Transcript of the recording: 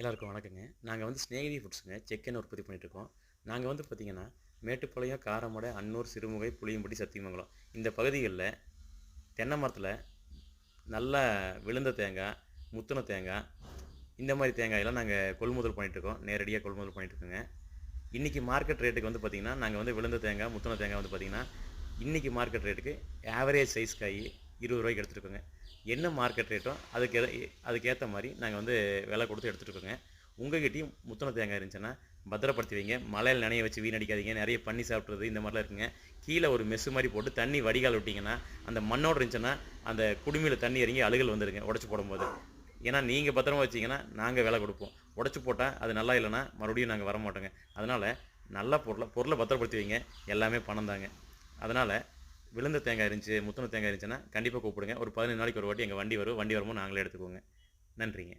எல்லாருக்கும் வணக்கங்க. நாங்கள் வந்து ஸ்நேகிதி ஃபுட்ஸுங்க. செக்கன் உற்பத்தி பண்ணிகிட்ருக்கோம் நாங்கள் வந்து பார்த்திங்கன்னா மேட்டுப்பாளையம் காரமடை அன்னூர் சிறுமுகை புளியம்பட்டி சத்தியமங்கலம். இந்த பகுதிகளில் தென்னை மரத்தில் நல்லா விழுந்த தேங்காய் முத்தின தேங்காய் இந்த மாதிரி தேங்காயெல்லாம் நாங்கள் கொள்முதல் பண்ணிகிட்ருக்கோம் நேரடியாக கொள்முதல் பண்ணிகிட்ருக்கோங்க இன்றைக்கி மார்க்கெட் ரேட்டுக்கு வந்து பார்த்திங்கன்னா நாங்கள் வந்து விழுந்த தேங்காய் முத்தின தேங்காய் வந்து பார்த்திங்கன்னா இன்றைக்கி மார்க்கெட் ரேட்டுக்கு ஆவரேஜ் சைஸ் காய் இருபது ரூபாய்க்கு எடுத்துருக்கோங்க. என்ன மார்க்கெட் ரேட்டோ அதுக்கு அதுக்கேற்ற மாதிரி நாங்கள் வந்து விலை கொடுத்து எடுத்துகிட்ருக்கோங்க உங்ககிட்டயும் முத்தன தேங்காய் இருந்துச்சுன்னா பத்திரப்படுத்தி வைங்க. மழையில் நனைய வச்சு வீணடிக்காதீங்க. நிறைய பண்ணி சாப்பிட்றது இந்த மாதிரிலாம் இருக்குங்க. கீழே ஒரு மெஸ்ஸு மாதிரி போட்டு தண்ணி வடிகால் விட்டிங்கன்னா அந்த மண்ணோடு இருந்துச்சுன்னா அந்த குடுமையில் தண்ணி இறங்கி அழுகல் வந்துடுங்க உடச்சி போடும்போது. ஏன்னா நீங்கள் பத்திரமா வச்சிங்கன்னா நாங்கள் விலை கொடுப்போம். உடச்சி போட்டால் அது நல்லா இல்லைன்னா மறுபடியும் நாங்கள் வர மாட்டோங்க அதனால் நல்ல பொருளை பொருளை பத்திரப்படுத்தி வைங்க. எல்லாமே பணம் தாங்க. அதனால் விழுந்த தேங்காய் இருந்துச்சு முத்தின தேங்காய் இருந்துச்சுன்னா கண்டிப்பாக கூப்பிடுங்க. ஒரு பதினஞ்சு நாளைக்கு ஒரு வாட்டி எங்கள் வண்டி வரும். வண்டி வரும்போது நாங்களே எடுத்துக்கோங்க நன்றிங்க.